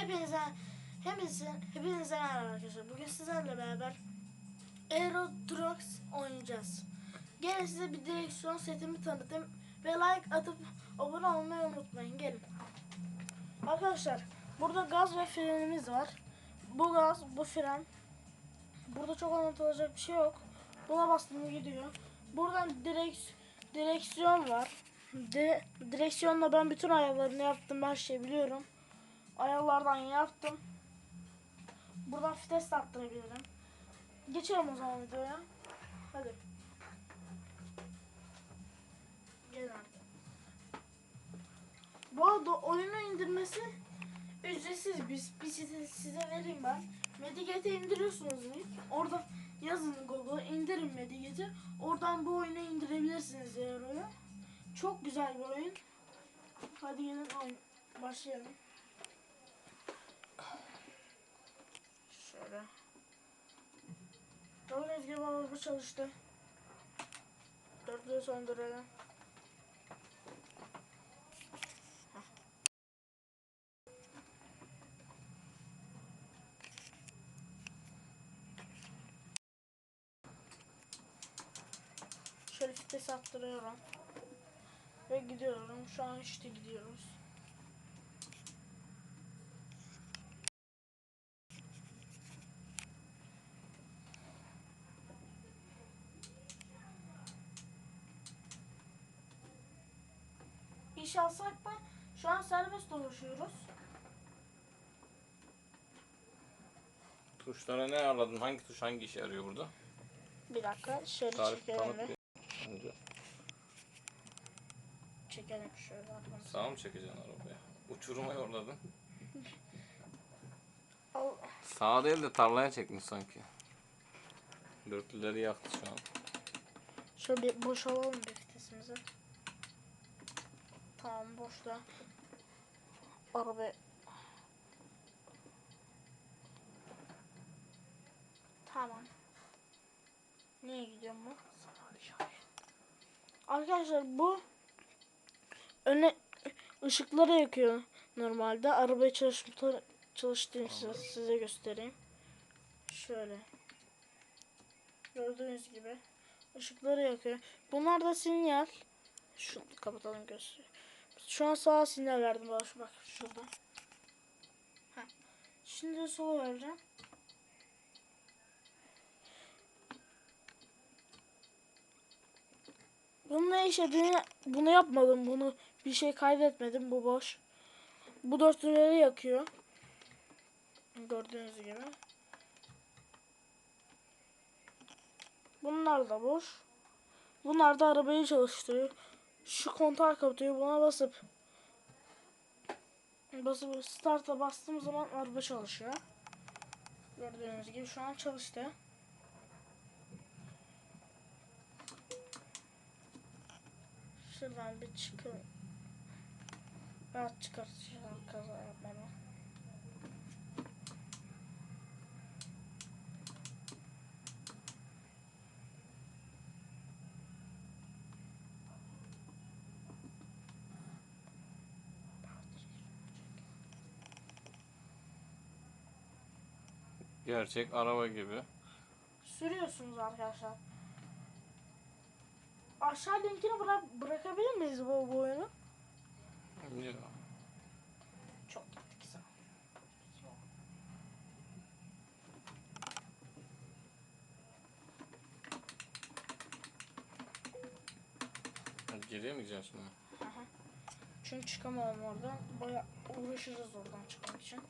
Hepinize hepinize hepinize merhaba arkadaşlar. Bugün sizlerle beraber Aero Trucks oynayacağız. Gelin size bir direksiyon setimi tanıtayım ve like atıp abone olmayı unutmayın. Gelin. Arkadaşlar burada gaz ve frenimiz var. Bu gaz, bu fren. Burada çok anlatılacak bir şey yok. Buna bastığında gidiyor. Buradan direks direksiyon var. De, direksiyonla ben bütün ayarlarını yaptım. Her şeyi biliyorum. Ayarlardan yaptım. Buradan vites de arttırabilirim. Geçelim o zaman videoya. Hadi. Gelin artık. Bu arada oyunu indirmesi ücretsiz. Biz, biz size, size vereyim ben. Medigate'i indiriyorsunuz ilk. Orada yazın Google'a indirin Medigate'i. Oradan bu oyunu indirebilirsiniz Euro'yu. Çok güzel bir oyun. Hadi gelin oyun başlayalım. Şöyle. Gördüğünüz gibi araba çalıştı. Söndürelim. Heh. Şöyle vites attırıyorum. Ve gidiyorum. Şu an işte gidiyoruz. İş alsak da şu an serbest dolaşıyoruz. Tuşlara ne ayarladın? Hangi tuş hangi işe yarıyor burada? Bir dakika şöyle Tarif çekelim tanıt bir. bir. Önce Çekelim şöyle arkamızı. sağa mı çekeceksin arabaya? Uçuruma yolladın. Al. Sağa değil de tarlaya çekmiş sanki. Dörtlüleri yaktı şu an. Şöyle bir boşalalım bir vitesimizi. Tamam boşta. Araba Tamam. Niye gidiyor bu? Arkadaşlar bu öne ışıkları yakıyor normalde. Arabayı çalıştı çalıştığını size, size göstereyim. Şöyle. Gördüğünüz gibi ışıkları yakıyor. Bunlar da sinyal. Şunu kapatalım göster. Şu an sağa sinyal verdim bak, bak şurada. Heh. Şimdi sola vereceğim. Bunun ne işlediğini bunu yapmadım. Bunu bir şey kaydetmedim. Bu boş. Bu dörtlüleri yakıyor. Gördüğünüz gibi. Bunlar da boş. Bunlar da arabayı çalıştırıyor. Şu kontağı kapatıyor. Buna basıp basıp start'a bastığım zaman araba çalışıyor. Gördüğünüz gibi şu an çalıştı. Şuradan bir çıkın. Rahat çıkartacağım kaza yapmadan. Gerçek araba gibi. Sürüyorsunuz arkadaşlar. Aşağı linkini bırak bırakabilir miyiz bu, bu oyunu? Yok. Çok gittik sana. Geriye mi gideceksin şimdi? Çünkü çıkamam oradan. Baya uğraşırız oradan çıkmak için.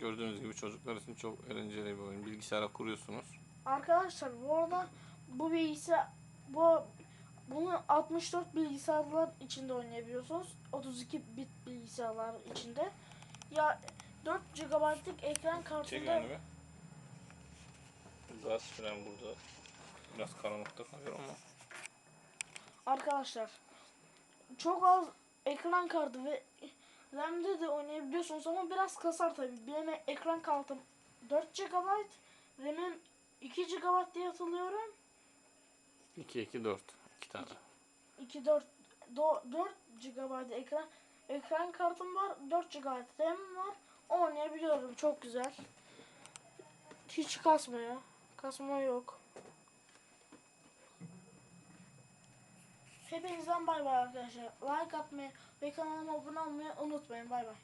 Gördüğünüz gibi çocuklar için çok eğlenceli bir oyun. Bilgisayara kuruyorsunuz. Arkadaşlar bu arada bu bilgisayar bu bunu 64 bilgisayarlar içinde oynayabiliyorsunuz. 32 bit bilgisayarlar içinde. Ya 4 GB'lık ekran kartında. Gaz fren burada. Biraz karanlıkta kalıyor ama. arkadaşlar çok az ekran kartı ve RAM'de de oynayabiliyorsunuz ama biraz kasar tabii. Benim ekran kartım 4 GB, RAM'im 2 GB diye hatırlıyorum. 2 2 4. 2 tane. 2 4 4 GB ekran ekran kartım var. 4 GB RAM var. Oynayabiliyorum. Çok güzel. Hiç kasmıyor. Kasma yok. Hepinizden bay bay arkadaşlar. Like atmayı ve kanalıma abone olmayı unutmayın. Bay bay.